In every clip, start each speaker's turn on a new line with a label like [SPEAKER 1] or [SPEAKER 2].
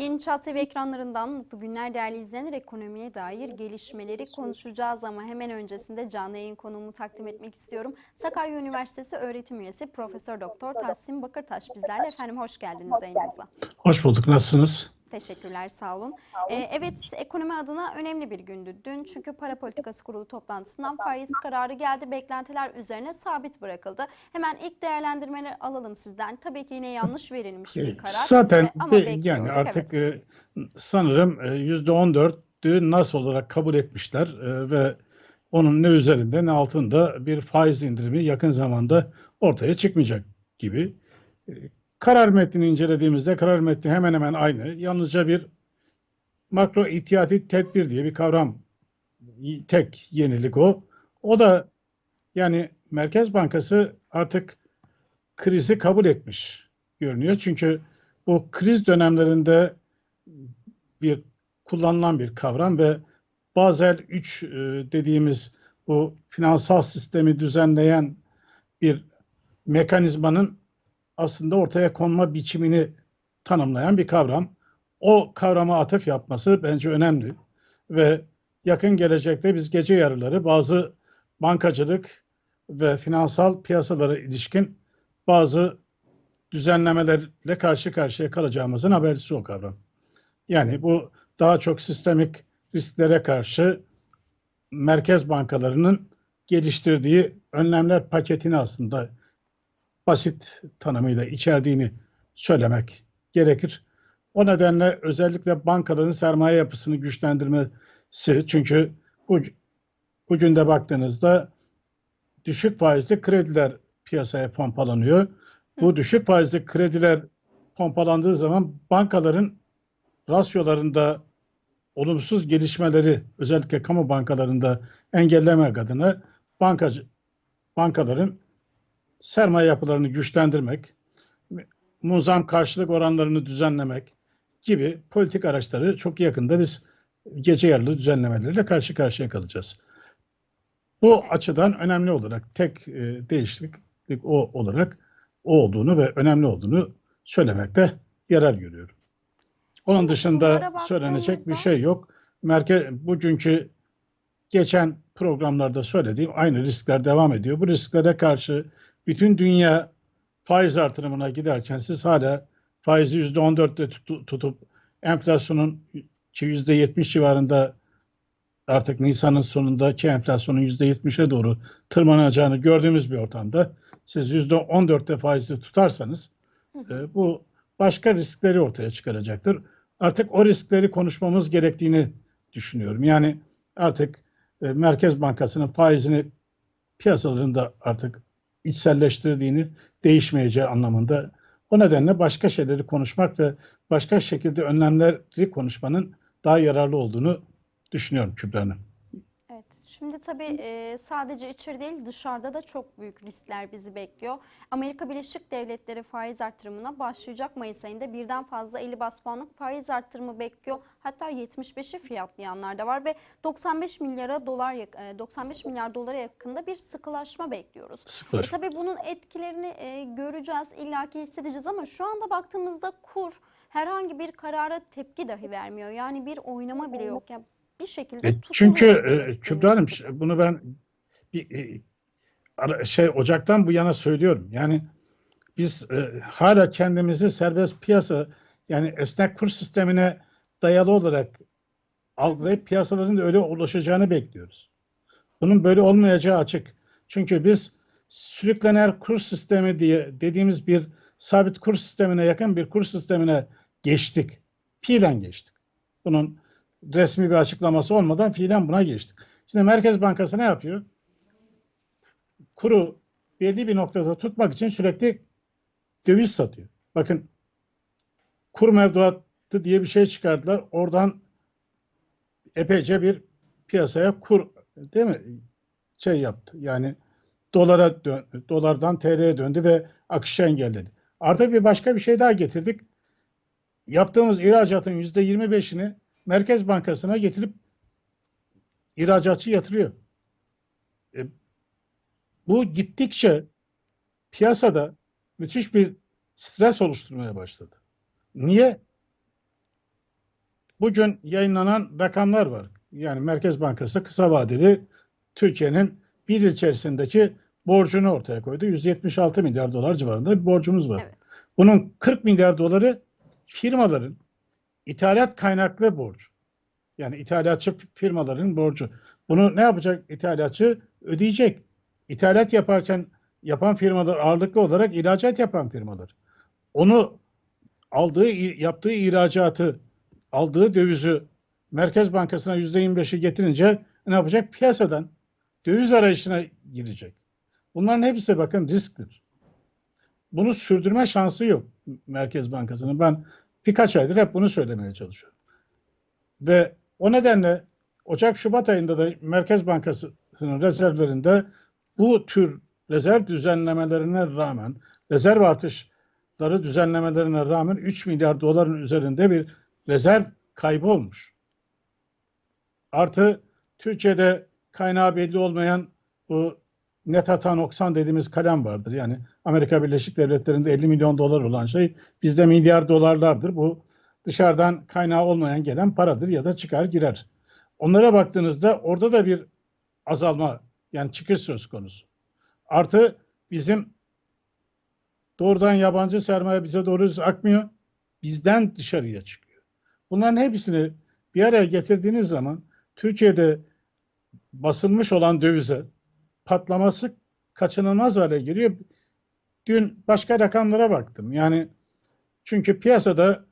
[SPEAKER 1] Yeni Çağ TV ekranlarından mutlu günler değerli izleyenler ekonomiye dair gelişmeleri konuşacağız ama hemen öncesinde canlı yayın konuğumu takdim etmek istiyorum. Sakarya Üniversitesi öğretim üyesi Profesör Doktor Tahsin Bakırtaş bizlerle efendim hoş geldiniz yayınımıza.
[SPEAKER 2] Hoş bulduk. Nasılsınız?
[SPEAKER 1] Teşekkürler, sağ olun. Ee, evet, ekonomi adına önemli bir gündü dün. Çünkü para politikası kurulu toplantısından faiz kararı geldi. Beklentiler üzerine sabit bırakıldı. Hemen ilk değerlendirmeleri alalım sizden. Tabii ki yine yanlış verilmiş bir karar.
[SPEAKER 2] Zaten
[SPEAKER 1] Ee, ama
[SPEAKER 2] yani artık
[SPEAKER 1] evet.
[SPEAKER 2] e, sanırım e, yüzde on dörtü nasıl olarak kabul etmişler e, ve onun ne üzerinde ne altında bir faiz indirimi yakın zamanda ortaya çıkmayacak gibi. Karar metnini incelediğimizde karar metni hemen hemen aynı. Yalnızca bir makro ihtiyati tedbir diye bir kavram tek yenilik o. O da yani Merkez Bankası artık krizi kabul etmiş görünüyor. Çünkü bu kriz dönemlerinde bir kullanılan bir kavram ve Basel 3 e, dediğimiz bu finansal sistemi düzenleyen bir mekanizmanın aslında ortaya konma biçimini tanımlayan bir kavram. O kavrama atıf yapması bence önemli ve yakın gelecekte biz gece yarıları bazı bankacılık ve finansal piyasalara ilişkin bazı düzenlemelerle karşı karşıya kalacağımızın habercisi o kavram. Yani bu daha çok sistemik risklere karşı merkez bankalarının geliştirdiği önlemler paketini aslında basit tanımıyla içerdiğini söylemek gerekir. O nedenle özellikle bankaların sermaye yapısını güçlendirmesi çünkü bu, bugün de baktığınızda düşük faizli krediler piyasaya pompalanıyor. Bu düşük faizli krediler pompalandığı zaman bankaların rasyolarında olumsuz gelişmeleri özellikle kamu bankalarında engellemek adına bankacı bankaların sermaye yapılarını güçlendirmek, muzam karşılık oranlarını düzenlemek gibi politik araçları çok yakında biz gece yarılı düzenlemeleriyle karşı karşıya kalacağız. Bu açıdan önemli olarak tek e, değişiklik o olarak o olduğunu ve önemli olduğunu söylemekte yarar görüyorum. Onun
[SPEAKER 1] Şimdi
[SPEAKER 2] dışında söylenecek bir şey yok. Merkez bugünkü geçen programlarda söylediğim aynı riskler devam ediyor. Bu risklere karşı bütün dünya faiz artırımına giderken siz hala faizi yüzde on dörtte tutup enflasyonun yüzde yetmiş civarında artık Nisan'ın sonundaki enflasyonun yüzde yetmişe doğru tırmanacağını gördüğümüz bir ortamda siz yüzde on dörtte faizi tutarsanız e, bu başka riskleri ortaya çıkaracaktır. Artık o riskleri konuşmamız gerektiğini düşünüyorum. Yani artık e, Merkez Bankası'nın faizini piyasalarında artık içselleştirdiğini değişmeyeceği anlamında. O nedenle başka şeyleri konuşmak ve başka şekilde önlemleri konuşmanın daha yararlı olduğunu düşünüyorum Kübra Hanım.
[SPEAKER 1] Şimdi tabii e, sadece içeri değil dışarıda da çok büyük riskler bizi bekliyor. Amerika Birleşik Devletleri faiz artırımına başlayacak Mayıs ayında birden fazla 50 bas puanlık faiz artırımı bekliyor. Hatta 75'i fiyatlayanlar da var ve 95 milyara dolar yak- e, 95 milyar dolara yakında bir sıkılaşma bekliyoruz. E,
[SPEAKER 2] Sıkılır.
[SPEAKER 1] tabii bunun etkilerini e, göreceğiz, illaki hissedeceğiz ama şu anda baktığımızda kur herhangi bir karara tepki dahi vermiyor. Yani bir oynama bile yok. Yani bir şekilde
[SPEAKER 2] E, çünkü e, Kübra Hanım bunu ben bir e, ara- şey Ocak'tan bu yana söylüyorum. Yani biz e, hala kendimizi serbest piyasa yani esnek kur sistemine dayalı olarak algılayıp piyasaların da öyle ulaşacağını bekliyoruz. Bunun böyle olmayacağı açık. Çünkü biz sürüklener kur sistemi diye dediğimiz bir sabit kur sistemine yakın bir kur sistemine geçtik. Fiilen geçtik. Bunun resmi bir açıklaması olmadan fiilen buna geçtik. Şimdi Merkez Bankası ne yapıyor? Kuru belli bir noktada tutmak için sürekli döviz satıyor. Bakın kur mevduatı diye bir şey çıkardılar. Oradan epeyce bir piyasaya kur değil mi? Şey yaptı. Yani dolara dön, dolardan TL'ye döndü ve akışı engelledi. Artık bir başka bir şey daha getirdik. Yaptığımız ihracatın yüzde yirmi beşini Merkez Bankası'na getirip ihracatçı yatırıyor. E, bu gittikçe piyasada müthiş bir stres oluşturmaya başladı. Niye? bugün yayınlanan rakamlar var. Yani Merkez Bankası kısa vadeli Türkiye'nin bir yıl içerisindeki borcunu ortaya koydu. 176 milyar dolar civarında bir borcumuz var.
[SPEAKER 1] Evet.
[SPEAKER 2] Bunun 40 milyar doları firmaların ithalat kaynaklı borcu. Yani ithalatçı firmaların borcu. Bunu ne yapacak ithalatçı? Ödeyecek. İthalat yaparken yapan firmalar ağırlıklı olarak ihracat yapan firmalar. Onu aldığı yaptığı ihracatı, aldığı dövizi Merkez Bankası'na %25'i getirince ne yapacak? Piyasadan döviz arayışına girecek. Bunların hepsi bakın risktir. Bunu sürdürme şansı yok Merkez Bankası'nın. Ben birkaç aydır hep bunu söylemeye çalışıyorum. Ve o nedenle Ocak-Şubat ayında da Merkez Bankası'nın rezervlerinde bu tür rezerv düzenlemelerine rağmen, rezerv artışları düzenlemelerine rağmen 3 milyar doların üzerinde bir rezerv kaybı olmuş. Artı Türkiye'de kaynağı belli olmayan bu net hata noksan dediğimiz kalem vardır. Yani Amerika Birleşik Devletleri'nde 50 milyon dolar olan şey bizde milyar dolarlardır. Bu dışarıdan kaynağı olmayan gelen paradır ya da çıkar girer. Onlara baktığınızda orada da bir azalma yani çıkış söz konusu. Artı bizim doğrudan yabancı sermaye bize doğru akmıyor. Bizden dışarıya çıkıyor. Bunların hepsini bir araya getirdiğiniz zaman Türkiye'de basılmış olan dövize patlaması kaçınılmaz hale geliyor. Dün başka rakamlara baktım. Yani çünkü piyasada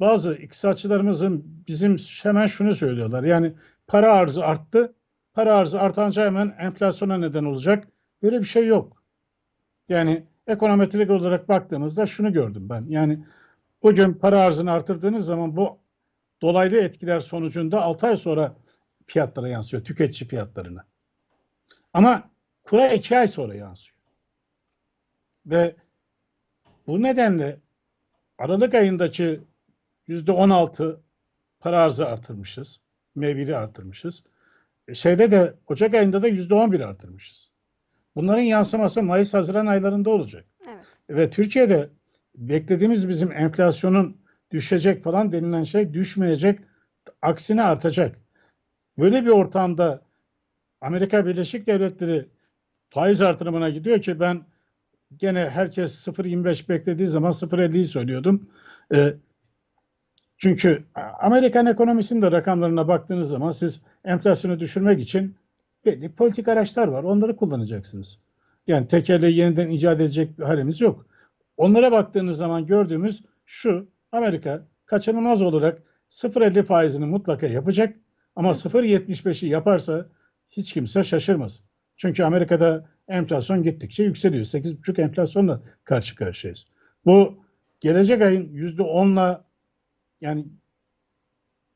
[SPEAKER 2] bazı iktisatçılarımızın bizim hemen şunu söylüyorlar. Yani para arzı arttı. Para arzı artınca hemen enflasyona neden olacak. Böyle bir şey yok. Yani ekonometrik olarak baktığımızda şunu gördüm ben. Yani bugün para arzını artırdığınız zaman bu dolaylı etkiler sonucunda 6 ay sonra fiyatlara yansıyor. Tüketici fiyatlarına. Ama kura 2 ay sonra yansıyor. Ve bu nedenle Aralık ayındaki %16 para arzı artırmışız. M1'i artırmışız. E, şeyde de Ocak ayında da %11 artırmışız. Bunların yansıması Mayıs-Haziran aylarında olacak.
[SPEAKER 1] Evet.
[SPEAKER 2] Ve Türkiye'de beklediğimiz bizim enflasyonun düşecek falan denilen şey düşmeyecek. Aksine artacak. Böyle bir ortamda Amerika Birleşik Devletleri faiz artırımına gidiyor ki ben gene herkes 0.25 beklediği zaman 0.50'yi söylüyordum. E, çünkü Amerikan ekonomisinin de rakamlarına baktığınız zaman siz enflasyonu düşürmek için belli politik araçlar var. Onları kullanacaksınız. Yani tekerleği yeniden icat edecek bir halimiz yok. Onlara baktığınız zaman gördüğümüz şu Amerika kaçınılmaz olarak 0.50 faizini mutlaka yapacak ama 0.75'i yaparsa hiç kimse şaşırmasın. Çünkü Amerika'da enflasyon gittikçe yükseliyor. 8,5 enflasyonla karşı karşıyayız. Bu gelecek ayın %10'la yani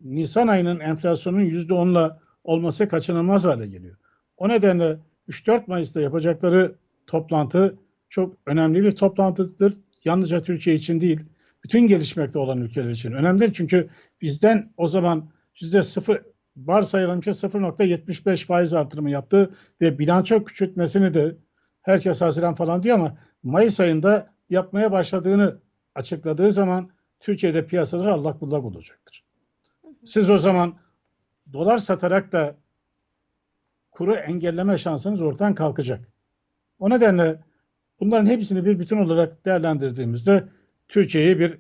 [SPEAKER 2] Nisan ayının enflasyonun %10'la olması kaçınılmaz hale geliyor. O nedenle 3-4 Mayıs'ta yapacakları toplantı çok önemli bir toplantıdır. Yalnızca Türkiye için değil, bütün gelişmekte olan ülkeler için önemli. Çünkü bizden o zaman %0 varsayalım ki 0.75 faiz artırımı yaptı ve bilanço küçültmesini de herkes Haziran falan diyor ama Mayıs ayında yapmaya başladığını açıkladığı zaman Türkiye'de piyasalar allak bullak olacaktır. Siz o zaman dolar satarak da kuru engelleme şansınız ortadan kalkacak. O nedenle bunların hepsini bir bütün olarak değerlendirdiğimizde Türkiye'yi bir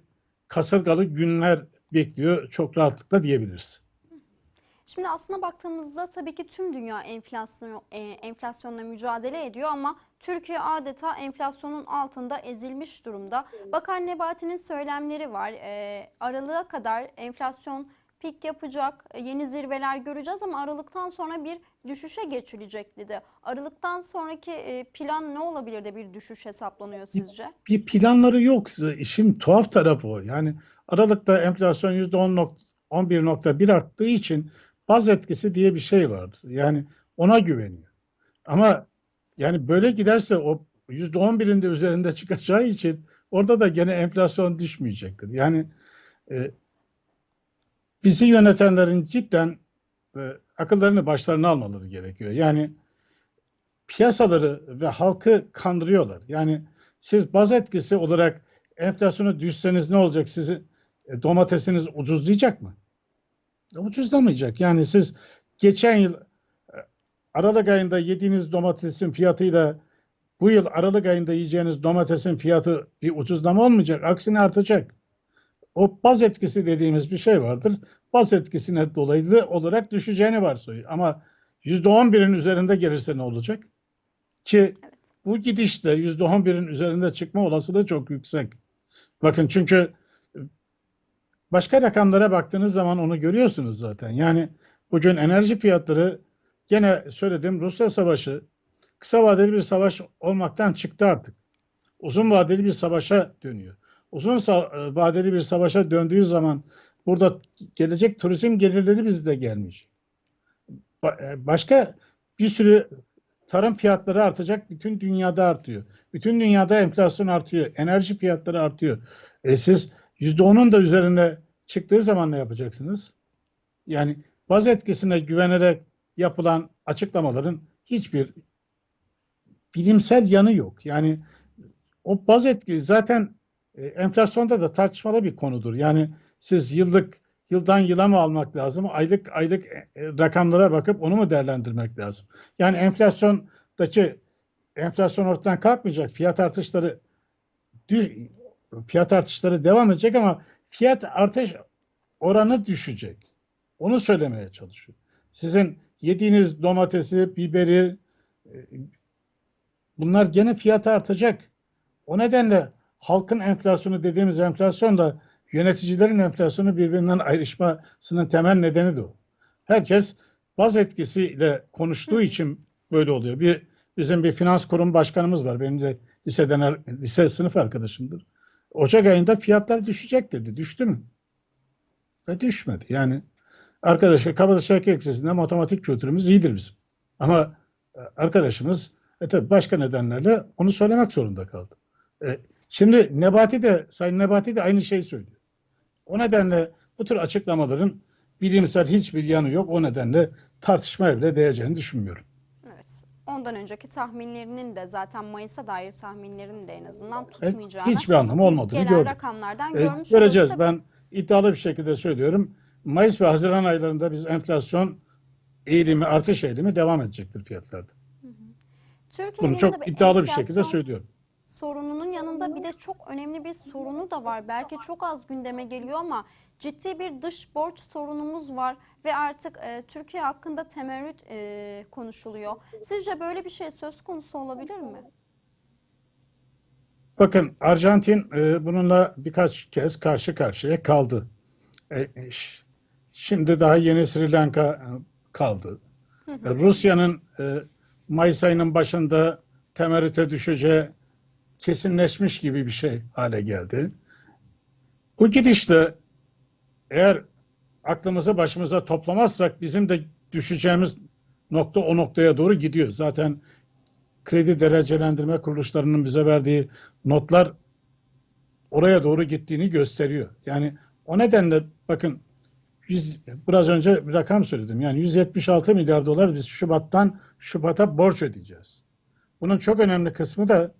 [SPEAKER 2] kasırgalı günler bekliyor çok rahatlıkla diyebiliriz.
[SPEAKER 1] Şimdi aslına baktığımızda tabii ki tüm dünya enflasyon, e, enflasyonla mücadele ediyor ama Türkiye adeta enflasyonun altında ezilmiş durumda. Bakan Nebati'nin söylemleri var. E, aralığa kadar enflasyon pik yapacak, e, yeni zirveler göreceğiz ama Aralık'tan sonra bir düşüşe geçilecek dedi. Aralık'tan sonraki e, plan ne olabilir de bir düşüş hesaplanıyor sizce?
[SPEAKER 2] Bir planları yok. İşin tuhaf tarafı o. Yani Aralık'ta enflasyon %11.1 arttığı için baz etkisi diye bir şey var. Yani ona güveniyor. Ama yani böyle giderse o %11'in de üzerinde çıkacağı için orada da gene enflasyon düşmeyecektir. Yani e, bizi yönetenlerin cidden e, akıllarını başlarına almaları gerekiyor. Yani piyasaları ve halkı kandırıyorlar. Yani siz baz etkisi olarak enflasyonu düşseniz ne olacak? Sizi e, domatesiniz ucuzlayacak mı? Ucuzlamayacak. Yani siz geçen yıl e, Aralık ayında yediğiniz domatesin fiyatıyla bu yıl Aralık ayında yiyeceğiniz domatesin fiyatı bir ucuzlama olmayacak. Aksine artacak. O baz etkisi dediğimiz bir şey vardır. Baz etkisine dolayı olarak düşeceğini varsayıyor. Ama %11'in üzerinde gelirse ne olacak? Ki bu gidişle %11'in üzerinde çıkma olasılığı çok yüksek. Bakın çünkü başka rakamlara baktığınız zaman onu görüyorsunuz zaten. Yani bugün enerji fiyatları gene söyledim Rusya savaşı kısa vadeli bir savaş olmaktan çıktı artık. Uzun vadeli bir savaşa dönüyor. Uzun sa- vadeli bir savaşa döndüğü zaman burada gelecek turizm gelirleri bizde. Ba- e, başka bir sürü tarım fiyatları artacak. Bütün dünyada artıyor. Bütün dünyada enflasyon artıyor. Enerji fiyatları artıyor. E siz %10'un da üzerinde çıktığı zaman ne yapacaksınız? Yani baz etkisine güvenerek yapılan açıklamaların hiçbir bilimsel yanı yok. Yani o baz etki zaten e, enflasyonda da tartışmalı bir konudur. Yani siz yıllık yıldan yıla mı almak lazım? Aylık aylık e, rakamlara bakıp onu mu değerlendirmek lazım? Yani enflasyondaki enflasyon ortadan kalkmayacak. Fiyat artışları fiyat artışları devam edecek ama fiyat artış oranı düşecek. Onu söylemeye çalışıyor. Sizin yediğiniz domatesi, biberi e, bunlar gene fiyat artacak. O nedenle halkın enflasyonu dediğimiz enflasyon da yöneticilerin enflasyonu birbirinden ayrışmasının temel nedeni de o. Herkes baz etkisiyle konuştuğu için böyle oluyor. Bir bizim bir finans kurum başkanımız var. Benim de liseden lise sınıf arkadaşımdır. Ocak ayında fiyatlar düşecek dedi. Düştü mü? Ve düşmedi. Yani arkadaşlar Kabataşak Eksesi'nde matematik kültürümüz iyidir bizim. Ama e, arkadaşımız e tabii başka nedenlerle onu söylemek zorunda kaldı. E, şimdi Nebati de, Sayın Nebati de aynı şeyi söylüyor. O nedenle bu tür açıklamaların bilimsel hiçbir yanı yok. O nedenle tartışmaya bile değeceğini düşünmüyorum.
[SPEAKER 1] Evet. Ondan önceki tahminlerinin de zaten Mayıs'a dair tahminlerinin de en azından
[SPEAKER 2] Evet,
[SPEAKER 1] tutmayacağını
[SPEAKER 2] hiçbir anlamı olmadığını
[SPEAKER 1] genel
[SPEAKER 2] gördük.
[SPEAKER 1] rakamlardan
[SPEAKER 2] E,
[SPEAKER 1] görmüş
[SPEAKER 2] göreceğiz.
[SPEAKER 1] Tabii
[SPEAKER 2] Ben iddialı bir şekilde söylüyorum. Mayıs ve Haziran aylarında biz enflasyon eğilimi, artış eğilimi devam edecektir fiyatlarda. Bunu çok iddialı bir şekilde söylüyorum.
[SPEAKER 1] sorununun yanında bir de çok önemli bir sorunu da var. Belki çok az gündeme geliyor ama ciddi bir dış borç sorunumuz var ve artık e, Türkiye hakkında temerrüt e, konuşuluyor. Sizce böyle bir şey söz konusu olabilir mi?
[SPEAKER 2] Bakın Arjantin e, bununla birkaç kez karşı karşıya kaldı. E, ş- şimdi daha yeni Sri Lanka e, kaldı. E, Rusya'nın e, Mayıs ayının başında temerrüte düşeceği kesinleşmiş gibi bir şey hale geldi. Bu gidişle eğer aklımızı başımıza toplamazsak bizim de düşeceğimiz nokta o noktaya doğru gidiyor. Zaten kredi derecelendirme kuruluşlarının bize verdiği notlar oraya doğru gittiğini gösteriyor. Yani o nedenle bakın biz biraz önce bir rakam söyledim. Yani 176 milyar dolar biz Şubat'tan Şubat'a borç ödeyeceğiz. Bunun çok önemli kısmı da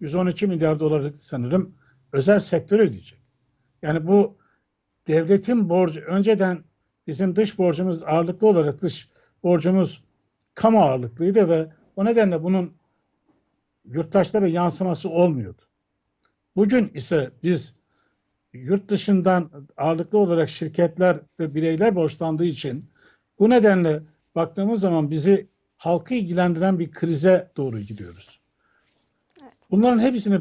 [SPEAKER 2] 112 milyar dolarlık sanırım özel sektör ödeyecek. Yani bu devletin borcu önceden bizim dış borcumuz ağırlıklı olarak dış borcumuz kamu ağırlıklıydı ve o nedenle bunun yurttaşlara yansıması olmuyordu. Bugün ise biz yurt dışından ağırlıklı olarak şirketler ve bireyler borçlandığı için bu nedenle baktığımız zaman bizi halkı ilgilendiren bir krize doğru gidiyoruz. Bunların hepsini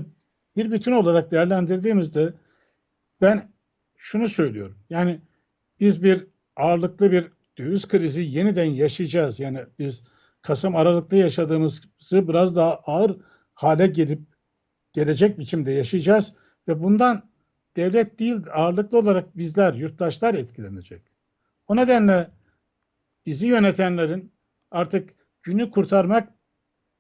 [SPEAKER 2] bir bütün olarak değerlendirdiğimizde ben şunu söylüyorum. Yani biz bir ağırlıklı bir döviz krizi yeniden yaşayacağız. Yani biz Kasım Aralık'ta yaşadığımızı biraz daha ağır hale gelip gelecek biçimde yaşayacağız ve bundan devlet değil ağırlıklı olarak bizler, yurttaşlar etkilenecek. O nedenle bizi yönetenlerin artık günü kurtarmak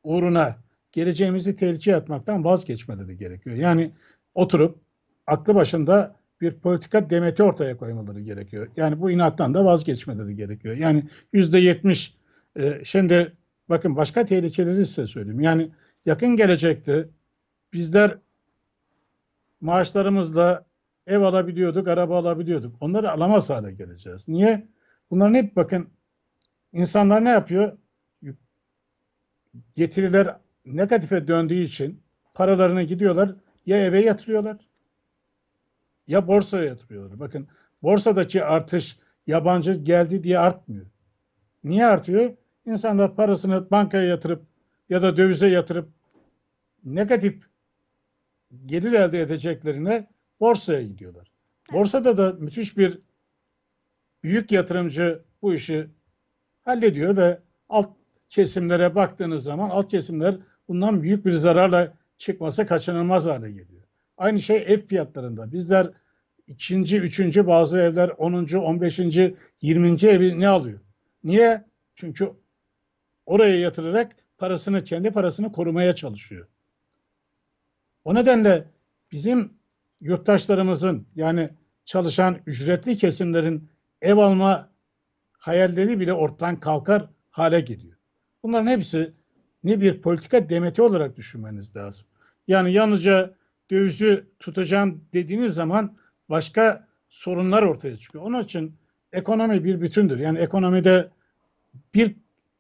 [SPEAKER 2] uğruna geleceğimizi tehlikeye atmaktan vazgeçmeleri gerekiyor. Yani oturup aklı başında bir politika demeti ortaya koymaları gerekiyor. Yani bu inattan da vazgeçmeleri gerekiyor. Yani yüzde yetmiş e, şimdi bakın başka tehlikeleri size söyleyeyim. Yani yakın gelecekte bizler maaşlarımızla ev alabiliyorduk, araba alabiliyorduk. Onları alamaz hale geleceğiz. Niye? Bunların hep bakın insanlar ne yapıyor? Getiriler negatife döndüğü için paralarını gidiyorlar ya eve yatırıyorlar ya borsaya yatırıyorlar. Bakın borsadaki artış yabancı geldi diye artmıyor. Niye artıyor? İnsanlar parasını bankaya yatırıp ya da dövize yatırıp negatif gelir elde edeceklerine borsaya gidiyorlar. Borsada da müthiş bir büyük yatırımcı bu işi hallediyor ve alt kesimlere baktığınız zaman alt kesimler bundan büyük bir zararla çıkması kaçınılmaz hale geliyor. Aynı şey ev fiyatlarında. Bizler ikinci, üçüncü bazı evler 10. 15. 20. evi ne alıyor? Niye? Çünkü oraya yatırarak parasını, kendi parasını korumaya çalışıyor. O nedenle bizim yurttaşlarımızın yani çalışan ücretli kesimlerin ev alma hayalleri bile ortadan kalkar hale geliyor. Bunların hepsi ne bir politika demeti olarak düşünmeniz lazım. Yani yalnızca dövizi tutacağım dediğiniz zaman başka sorunlar ortaya çıkıyor. Onun için ekonomi bir bütündür. Yani ekonomide bir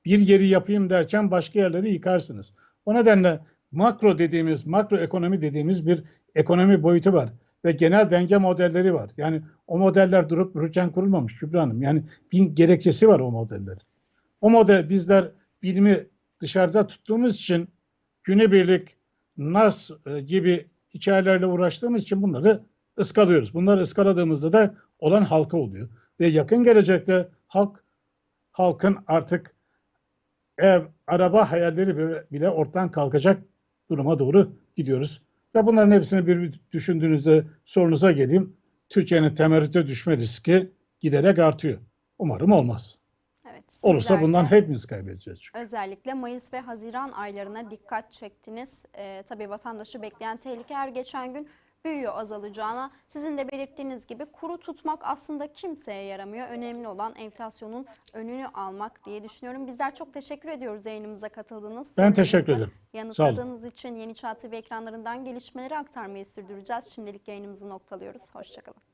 [SPEAKER 2] bir yeri yapayım derken başka yerleri yıkarsınız. O nedenle makro dediğimiz, makro ekonomi dediğimiz bir ekonomi boyutu var ve genel denge modelleri var. Yani o modeller durup dururken kurulmamış Kübra Hanım. Yani bir gerekçesi var o modeller. O model bizler bilimi dışarıda tuttuğumuz için günübirlik nas e, gibi hikayelerle uğraştığımız için bunları ıskalıyoruz. Bunları ıskaladığımızda da olan halka oluyor. Ve yakın gelecekte halk halkın artık ev, araba hayalleri bile- ortadan kalkacak duruma doğru gidiyoruz. Ve bunların hepsini bir düşündüğünüzde sorunuza geleyim. Türkiye'nin temerrüte düşme riski giderek artıyor. Umarım olmaz. Olursa bundan hepimiz kaybedeceğiz. Çünkü.
[SPEAKER 1] Özellikle Mayıs ve Haziran aylarına dikkat çektiniz. Ee, tabii vatandaşı bekleyen tehlike her geçen gün büyüyor azalacağına. Sizin de belirttiğiniz gibi kuru tutmak aslında kimseye yaramıyor. Önemli olan enflasyonun önünü almak diye düşünüyorum. Bizler çok teşekkür ediyoruz yayınımıza katıldığınız.
[SPEAKER 2] Ben teşekkür ederim.
[SPEAKER 1] Yanıtladığınız için Yeni Çağ TV ekranlarından gelişmeleri aktarmayı sürdüreceğiz. Şimdilik yayınımızı noktalıyoruz. Hoşçakalın.